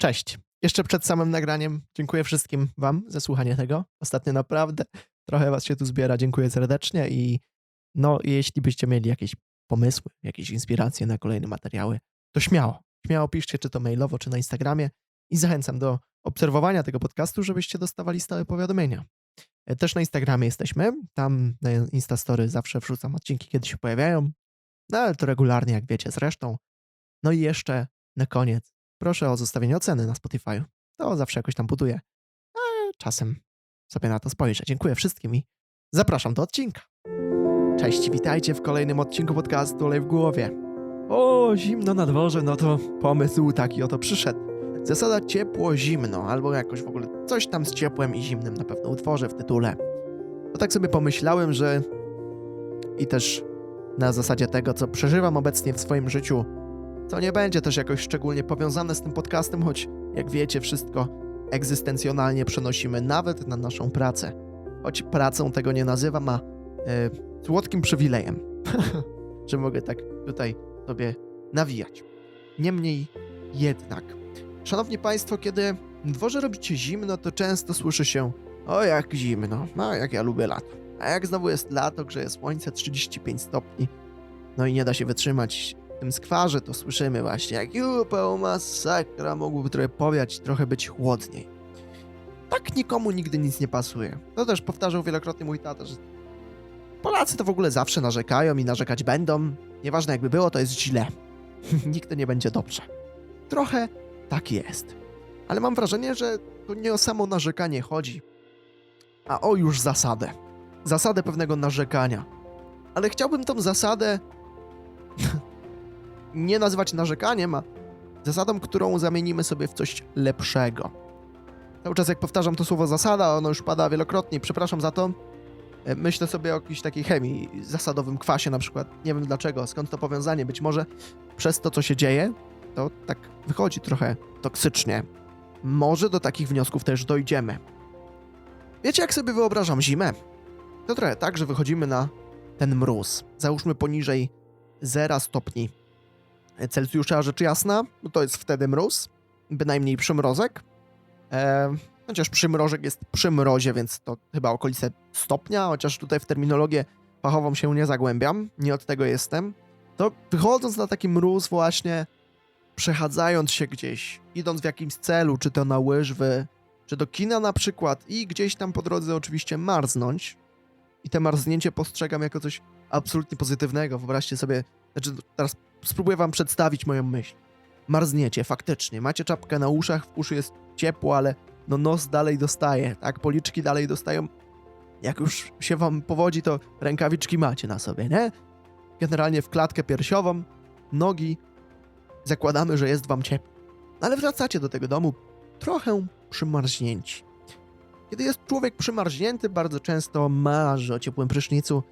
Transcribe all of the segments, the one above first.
Cześć. Jeszcze przed samym nagraniem dziękuję wszystkim Wam za słuchanie tego. Ostatnio naprawdę trochę Was się tu zbiera. Dziękuję serdecznie i no, jeśli byście mieli jakieś pomysły, jakieś inspiracje na kolejne materiały, to śmiało. Śmiało piszcie, czy to mailowo, czy na Instagramie i zachęcam do obserwowania tego podcastu, żebyście dostawali stałe powiadomienia. E, Też na Instagramie jesteśmy. Tam na Instastory zawsze wrzucam odcinki, kiedy się pojawiają. No ale to regularnie, jak wiecie, zresztą. No i jeszcze na koniec proszę o zostawienie oceny na Spotify. To zawsze jakoś tam buduje. A czasem sobie na to spojrzę. Dziękuję wszystkim i zapraszam do odcinka. Cześć, witajcie w kolejnym odcinku podcastu Olej w głowie. O, zimno na dworze, no to pomysł taki oto przyszedł. Zasada ciepło-zimno, albo jakoś w ogóle coś tam z ciepłem i zimnym na pewno utworzę w tytule. To tak sobie pomyślałem, że i też na zasadzie tego, co przeżywam obecnie w swoim życiu, to nie będzie też jakoś szczególnie powiązane z tym podcastem, choć jak wiecie, wszystko egzystencjonalnie przenosimy nawet na naszą pracę. Choć pracą tego nie nazywam, a e, słodkim przywilejem, że mogę tak tutaj sobie nawijać. Niemniej jednak, szanowni państwo, kiedy w dworze robicie zimno, to często słyszy się o jak zimno, no jak ja lubię lato. A jak znowu jest lato, grzeje słońce 35 stopni, no i nie da się wytrzymać tym skwarze, to słyszymy właśnie jak jupę masakra, mógłby trochę powiać, trochę być chłodniej. Tak nikomu nigdy nic nie pasuje. To też powtarzał wielokrotnie mój tata, że Polacy to w ogóle zawsze narzekają i narzekać będą. Nieważne jakby było, to jest źle. Nigdy nie będzie dobrze. Trochę tak jest. Ale mam wrażenie, że tu nie o samo narzekanie chodzi, a o już zasadę. Zasadę pewnego narzekania. Ale chciałbym tą zasadę nie nazywać narzekaniem, a zasadą, którą zamienimy sobie w coś lepszego. Cały czas jak powtarzam to słowo zasada, ono już pada wielokrotnie, przepraszam za to. E, Myślę sobie o jakiejś takiej chemii, zasadowym kwasie na przykład. Nie wiem dlaczego, skąd to powiązanie. Być może przez to, co się dzieje, to tak wychodzi trochę toksycznie. Może do takich wniosków też dojdziemy. Wiecie, jak sobie wyobrażam zimę? To trochę tak, że wychodzimy na ten mróz. Załóżmy poniżej 0 stopni Celsjusza, rzecz jasna, to jest wtedy mróz, bynajmniej przymrozek. E, chociaż przymrożek jest przy mrozie, więc to chyba okolice stopnia, chociaż tutaj w terminologię fachową się nie zagłębiam, nie od tego jestem. To wychodząc na taki mróz właśnie, przechadzając się gdzieś, idąc w jakimś celu, czy to na łyżwy, czy do kina na przykład i gdzieś tam po drodze oczywiście marznąć. I te marznięcie postrzegam jako coś absolutnie pozytywnego. Wyobraźcie sobie, znaczy teraz spróbuję wam przedstawić moją myśl. Marzniecie, faktycznie. Macie czapkę na uszach, w uszy jest ciepło, ale no nos dalej dostaje, tak? Policzki dalej dostają. Jak już się wam powodzi, to rękawiczki macie na sobie, nie? Generalnie w klatkę piersiową, nogi zakładamy, że jest wam ciepło. Ale wracacie do tego domu trochę przymarznięci. Kiedy jest człowiek przymarznięty, bardzo często marzy o ciepłym prysznicu,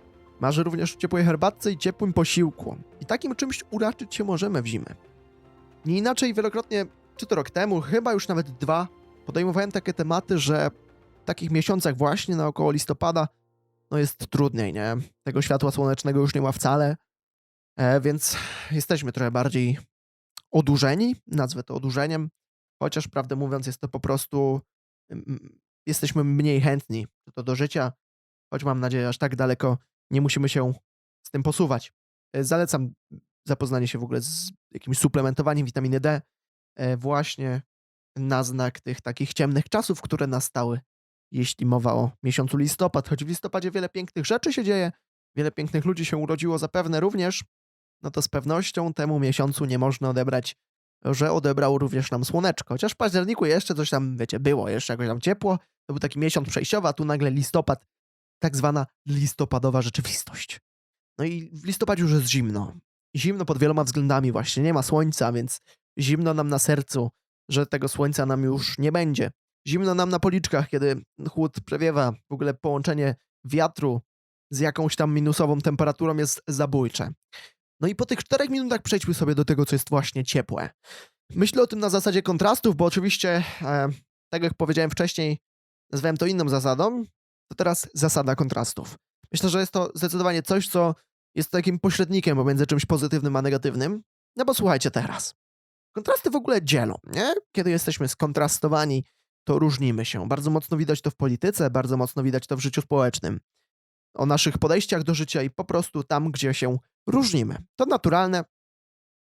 marzy również o ciepłej herbatce i ciepłym posiłku. I takim czymś uraczyć się możemy w zimę. Nie inaczej wielokrotnie, czy to rok temu, chyba już nawet dwa, podejmowałem takie tematy, że w takich miesiącach właśnie na około listopada, no jest trudniej, nie? Tego światła słonecznego już nie ma wcale, e, więc jesteśmy trochę bardziej odurzeni, nazwę to odurzeniem, chociaż prawdę mówiąc jest to po prostu, mm, jesteśmy mniej chętni to do życia, choć mam nadzieję, aż tak daleko nie musimy się z tym posuwać. E, Zalecam zapoznanie się w ogóle z jakimś suplementowaniem witaminy D, e, właśnie na znak tych takich ciemnych czasów, które nastały, jeśli mowa o miesiącu listopad. Choć w listopadzie wiele pięknych rzeczy się dzieje, wiele pięknych ludzi się urodziło zapewne również, no to z pewnością temu miesiącu nie można odebrać, że odebrał również nam słoneczko. Chociaż w październiku jeszcze coś tam, wiecie, było, jeszcze jakoś tam ciepło, to był taki miesiąc przejściowy, a tu nagle listopad, tak zwana listopadowa rzeczywistość. No i w listopadzie już jest zimno. Zimno pod wieloma względami właśnie, nie ma słońca, więc zimno nam na sercu, że tego słońca nam już nie będzie. Zimno nam na policzkach, kiedy chłód przewiewa, w ogóle połączenie wiatru z jakąś tam minusową temperaturą jest zabójcze. No i po tych czterech minutach przejdźmy sobie do tego, co jest właśnie ciepłe. Myślę o tym na zasadzie kontrastów, bo oczywiście, e, tak jak powiedziałem wcześniej, nazwałem to inną zasadą, to teraz zasada kontrastów. Myślę, że jest to zdecydowanie coś, co jest takim pośrednikiem pomiędzy czymś pozytywnym a negatywnym. No bo słuchajcie teraz. kontrasty w ogóle dzielą, nie? Kiedy jesteśmy skontrastowani, to różnimy się. Bardzo mocno widać to w polityce, bardzo mocno widać to w życiu społecznym. O naszych podejściach do życia i po prostu tam, gdzie się różnimy. To naturalne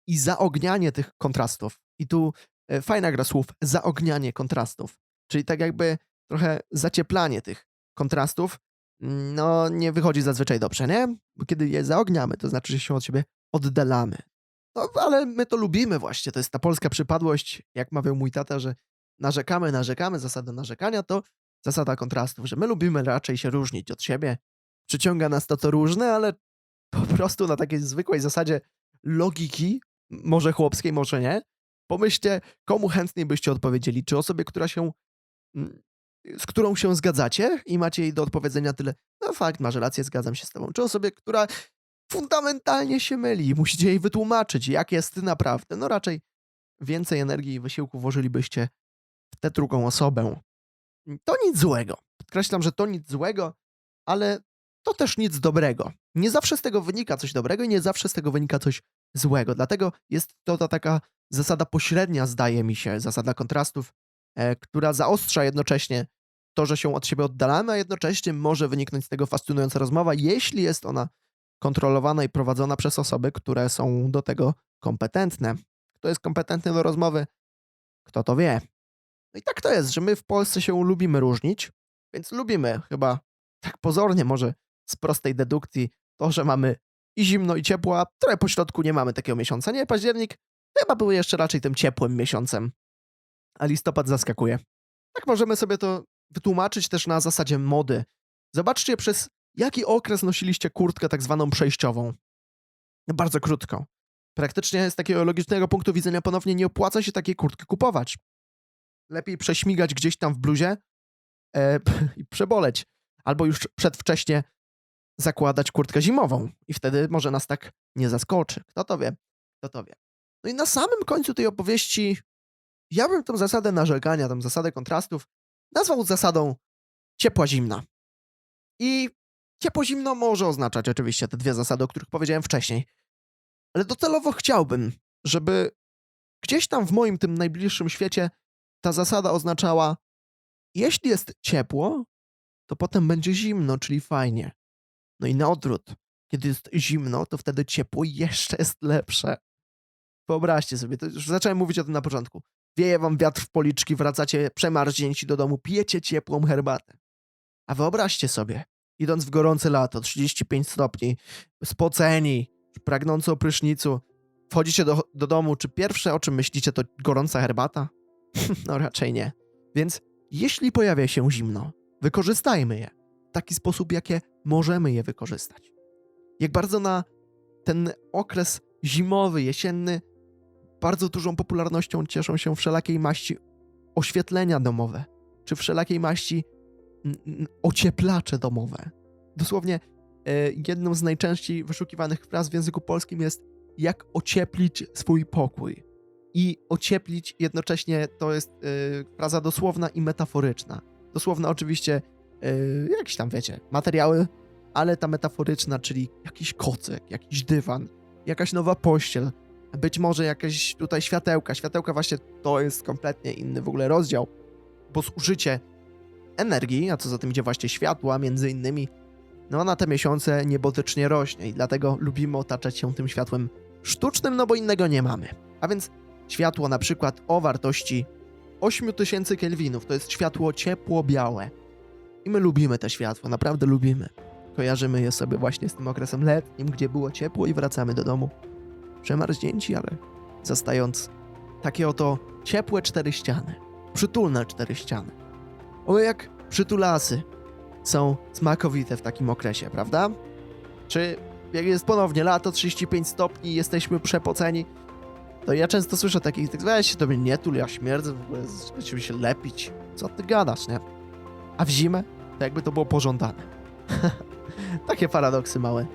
i zaognianie tych kontrastów. I tu e, fajna gra słów, zaognianie kontrastów. Czyli tak jakby trochę zacieplanie tych kontrastów, no nie wychodzi zazwyczaj dobrze, nie? Bo kiedy je zaogniamy, to znaczy, że się od siebie oddalamy. No, ale my to lubimy właśnie, to jest ta polska przypadłość, jak mawiał mój tata, że narzekamy, narzekamy, zasada narzekania to zasada kontrastów, że my lubimy raczej się różnić od siebie. Przyciąga nas to, co różne, ale po prostu na takiej zwykłej zasadzie logiki, może chłopskiej, może nie, pomyślcie, komu chętniej byście odpowiedzieli, czy osobie, która się, mm, z którą się zgadzacie i macie jej do odpowiedzenia tyle, no fakt, masz rację, zgadzam się z tobą, czy osobie, która fundamentalnie się myli i musicie jej wytłumaczyć, jak jest naprawdę, no raczej więcej energii i wysiłku włożylibyście w tę drugą osobę. To nic złego. Podkreślam, że to nic złego, ale to też nic dobrego. Nie zawsze z tego wynika coś dobrego i nie zawsze z tego wynika coś złego. Dlatego jest to ta taka zasada pośrednia, zdaje mi się, zasada kontrastów, e, która zaostrza jednocześnie to, że się od siebie oddalamy, a jednocześnie może wyniknąć z tego fascynująca rozmowa, jeśli jest ona kontrolowana i prowadzona przez osoby, które są do tego kompetentne. Kto jest kompetentny do rozmowy, kto to wie. No i tak to jest, że my w Polsce się lubimy różnić, więc lubimy chyba tak pozornie może z prostej dedukcji to, że mamy i zimno i ciepło, a trochę po środku nie mamy takiego miesiąca. Nie, październik chyba był jeszcze raczej tym ciepłym miesiącem, a listopad zaskakuje. Tak możemy sobie to wytłumaczyć też na zasadzie mody. Zobaczcie, przez jaki okres nosiliście kurtkę tak zwaną przejściową. Bardzo krótko. Praktycznie z takiego logicznego punktu widzenia ponownie nie opłaca się takiej kurtki kupować. Lepiej prześmigać gdzieś tam w bluzie e, i przeboleć. Albo już przedwcześnie zakładać kurtkę zimową i wtedy może nas tak nie zaskoczy. Kto to wie? Kto to wie? No i na samym końcu tej opowieści ja bym tą zasadę narzekania, tą zasadę kontrastów nazwał zasadą ciepła-zimna. I ciepło-zimno może oznaczać oczywiście te dwie zasady, o których powiedziałem wcześniej. Ale docelowo chciałbym, żeby gdzieś tam w moim tym najbliższym świecie ta zasada oznaczała jeśli jest ciepło, to potem będzie zimno, czyli fajnie. No i na odwrót. Kiedy jest zimno, to wtedy ciepło jeszcze jest lepsze. Wyobraźcie sobie, to już zacząłem mówić o tym na początku. Wieje wam wiatr w policzki, wracacie przemarznięci do domu, pijecie ciepłą herbatę. A wyobraźcie sobie, idąc w gorące lato, 35 stopni, spoceni, pragnący o prysznicu, wchodzicie do, do domu, czy pierwsze o czym myślicie to gorąca herbata? no raczej nie. Więc jeśli pojawia się zimno, wykorzystajmy je w taki sposób, jakie możemy je wykorzystać. Jak bardzo na ten okres zimowy, jesienny, bardzo dużą popularnością cieszą się wszelakiej maści oświetlenia domowe, czy wszelakiej maści ocieplacze domowe. Dosłownie e, jedną z najczęściej wyszukiwanych fraz w języku polskim jest jak ocieplić swój pokój. I ocieplić jednocześnie to jest e, fraza dosłowna i metaforyczna. Dosłowna oczywiście yy, jakieś tam, wiecie, materiały, ale ta metaforyczna, czyli jakiś kocyk, jakiś dywan, jakaś nowa pościel, być może jakieś tutaj światełka. Światełka właśnie to jest kompletnie inny w ogóle rozdział, bo zużycie energii, a co za tym idzie właśnie światła między innymi, no na te miesiące niebotycznie rośnie i dlatego lubimy otaczać się tym światłem sztucznym, no bo innego nie mamy. A więc światło na przykład o wartości 8000 kelwinów, to jest światło ciepło-białe. I my lubimy te światło, naprawdę lubimy. Kojarzymy je sobie właśnie z tym okresem letnim, gdzie było ciepło i wracamy do domu. Przemarznięci, ale zastając takie oto ciepłe cztery ściany. Przytulne cztery ściany. O jak przytulasy są smakowite w takim okresie, prawda? Czy jak jest ponownie lato, 35 stopni, jesteśmy przepoceni, to ja często słyszę takich, tak weź się to mnie nie tul, ja śmierdzę, w ogóle się lepić. Co ty gadasz, nie? A w zimę to jakby to było pożądane. Takie paradoksy małe.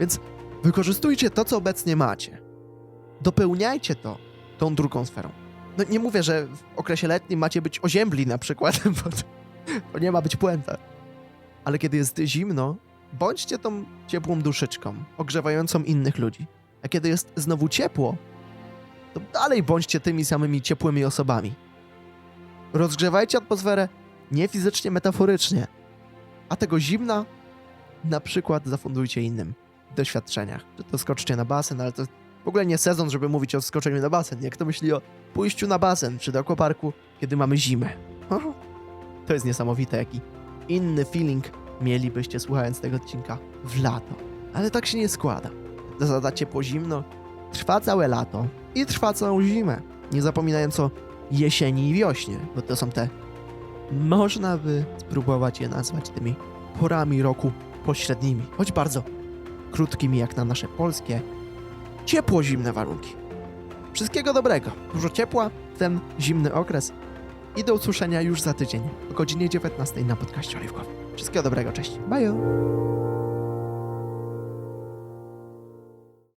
Więc wykorzystujcie to, co obecnie macie. Dopełniajcie to tą drugą sferą. No nie mówię, że w okresie letnim macie być oziębli na przykład, bo to, nie ma być puenta. Ale kiedy jest zimno, bądźcie tą ciepłą duszyczką, ogrzewającą innych ludzi. A kiedy jest znowu ciepło, to dalej bądźcie tymi samymi ciepłymi osobami. Rozgrzewajcie atmosferę nie fizycznie, metaforycznie, a tego zimna na przykład zafundujcie innym w doświadczeniach. Czy to skoczcie na basen, ale to w ogóle nie sezon, żeby mówić o skoczeniu na basen. Jak to myśli o pójściu na basen czy do kiedy mamy zimę. To jest niesamowite, jaki inny feeling mielibyście słuchając tego odcinka w lato. Ale tak się nie składa. Zasada ciepło-zimno trwa całe lato i trwa całą zimę. Nie zapominając o jesieni i wiośnie, bo to są te, można by spróbować je nazwać tymi porami roku pośrednimi, choć bardzo krótkimi jak na nasze polskie, ciepło-zimne warunki. Wszystkiego dobrego, dużo ciepła w ten zimny okres i do usłyszenia już za tydzień o godzinie 19 na podcaście Oliwkowym. Wszystkiego dobrego, cześć. Bye!